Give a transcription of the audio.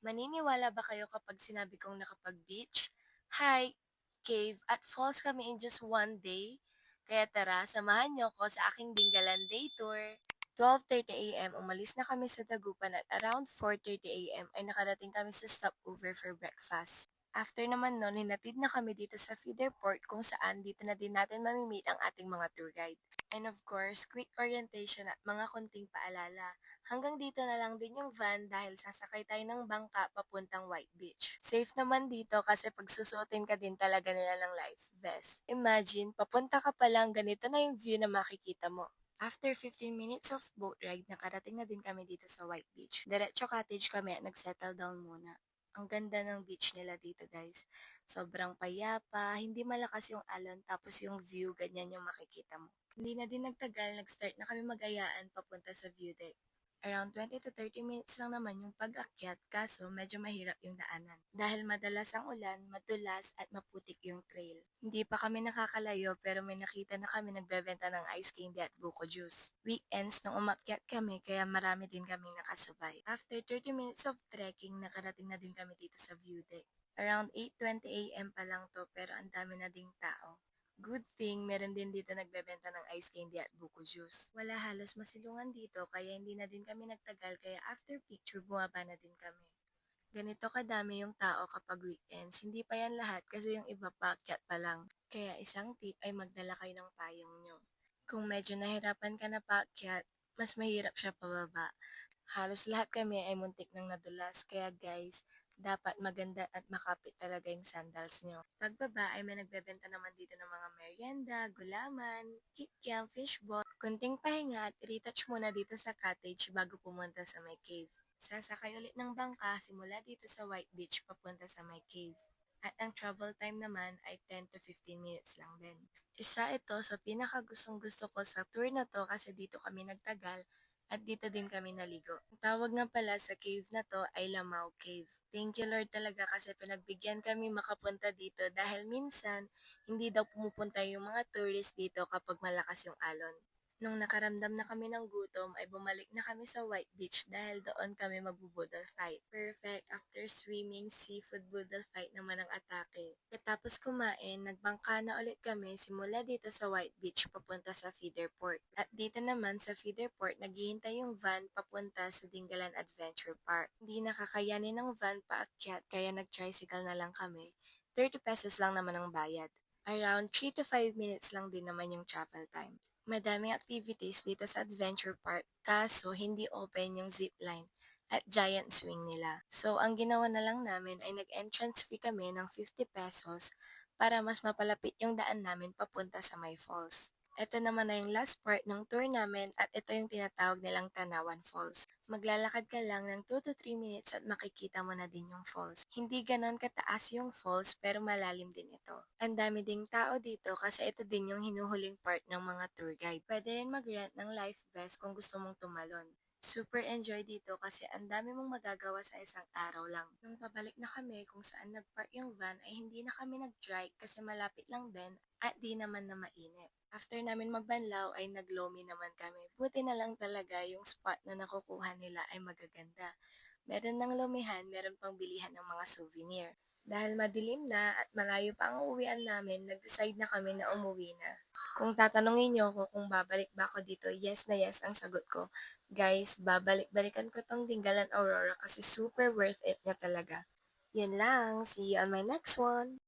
Maniniwala ba kayo kapag sinabi kong nakapag-beach, hike, cave, at falls kami in just one day? Kaya tara, samahan niyo ko sa aking Dingalan Day Tour. 12.30am, umalis na kami sa Dagupan at around 4.30am ay nakarating kami sa stopover for breakfast. After naman nun, hinatid na kami dito sa feeder port kung saan dito na din natin mamimit ang ating mga tour guide. And of course, quick orientation at mga konting paalala. Hanggang dito na lang din yung van dahil sasakay tayo ng bangka papuntang White Beach. Safe naman dito kasi pagsusuotin ka din talaga nila ng life vest. Imagine, papunta ka pa lang, ganito na yung view na makikita mo. After 15 minutes of boat ride, nakarating na din kami dito sa White Beach. Diretso cottage kami at nag-settle down muna. Ang ganda ng beach nila dito guys. Sobrang payapa, hindi malakas yung alon, tapos yung view, ganyan yung makikita mo. Hindi na din nagtagal, nag-start na kami mag-ayaan papunta sa view deck. Around 20 to 30 minutes lang naman yung pag-akyat, kaso medyo mahirap yung daanan. Dahil madalas ang ulan, madulas at maputik yung trail. Hindi pa kami nakakalayo pero may nakita na kami nagbebenta ng ice candy at buko juice. Weekends nung umakyat kami kaya marami din kami nakasabay. After 30 minutes of trekking, nakarating na din kami dito sa view deck. Around 8.20am pa lang to pero ang dami na ding tao. Good thing, meron din dito nagbebenta ng ice candy at buko juice. Wala halos masilungan dito kaya hindi na din kami nagtagal kaya after picture bumaba na din kami. Ganito kadami yung tao kapag weekends. Hindi pa yan lahat kasi yung iba paakyat pa lang. Kaya isang tip ay magdala kayo ng payong nyo. Kung medyo nahirapan ka na paakyat, mas mahirap siya pababa. Halos lahat kami ay muntik ng nadulas. Kaya guys, dapat maganda at makapit talaga yung sandals nyo. Pagbaba ay may nagbebenta naman dito ng mga merienda, gulaman, kikiam, fishball, kunting pahinga at retouch muna dito sa cottage bago pumunta sa my cave. Sasakay ulit ng bangka simula dito sa White Beach papunta sa my cave. At ang travel time naman ay 10 to 15 minutes lang din. Isa ito sa pinakagustong gusto ko sa tour na to kasi dito kami nagtagal at dito din kami naligo. Ang tawag nga pala sa cave na to ay Lamau Cave. Thank you Lord talaga kasi pinagbigyan kami makapunta dito dahil minsan hindi daw pumupunta yung mga tourist dito kapag malakas yung alon. Nung nakaramdam na kami ng gutom ay bumalik na kami sa White Beach dahil doon kami magbubudol fight. Perfect, after swimming, seafood budol fight naman ang atake. Katapos kumain, nagbangka na ulit kami simula dito sa White Beach papunta sa feeder port. At dito naman sa feeder port, naghihintay yung van papunta sa Dingalan Adventure Park. Hindi nakakayanin ng van paakyat kaya nag-tricycle na lang kami. 30 pesos lang naman ang bayad. Around 3 to 5 minutes lang din naman yung travel time. Madaming activities dito sa Adventure Park, kaso hindi open yung zipline at giant swing nila. So, ang ginawa na lang namin ay nag-entrance fee kami ng 50 pesos para mas mapalapit yung daan namin papunta sa May Falls. Ito naman na yung last part ng tour namin at ito yung tinatawag nilang Tanawan Falls. Maglalakad ka lang ng 2 to 3 minutes at makikita mo na din yung falls. Hindi ganon kataas yung falls pero malalim din ito. Ang dami ding tao dito kasi ito din yung hinuhuling part ng mga tour guide. Pwede rin mag-rent ng life vest kung gusto mong tumalon. Super enjoy dito kasi ang dami mong magagawa sa isang araw lang. Nung pabalik na kami kung saan nagpark yung van ay hindi na kami nag-dry kasi malapit lang din at di naman na mainit. After namin magbanlaw ay naglomi naman kami. Buti na lang talaga yung spot na nakukuha nila ay magaganda. Meron ng lumihan, meron pang bilihan ng mga souvenir. Dahil madilim na at malayo pa ang uwian namin, nag-decide na kami na umuwi na. Kung tatanungin niyo ako kung babalik ba ako dito, yes na yes ang sagot ko. Guys, babalik-balikan ko tong Dingalan Aurora kasi super worth it na talaga. Yun lang. See you on my next one.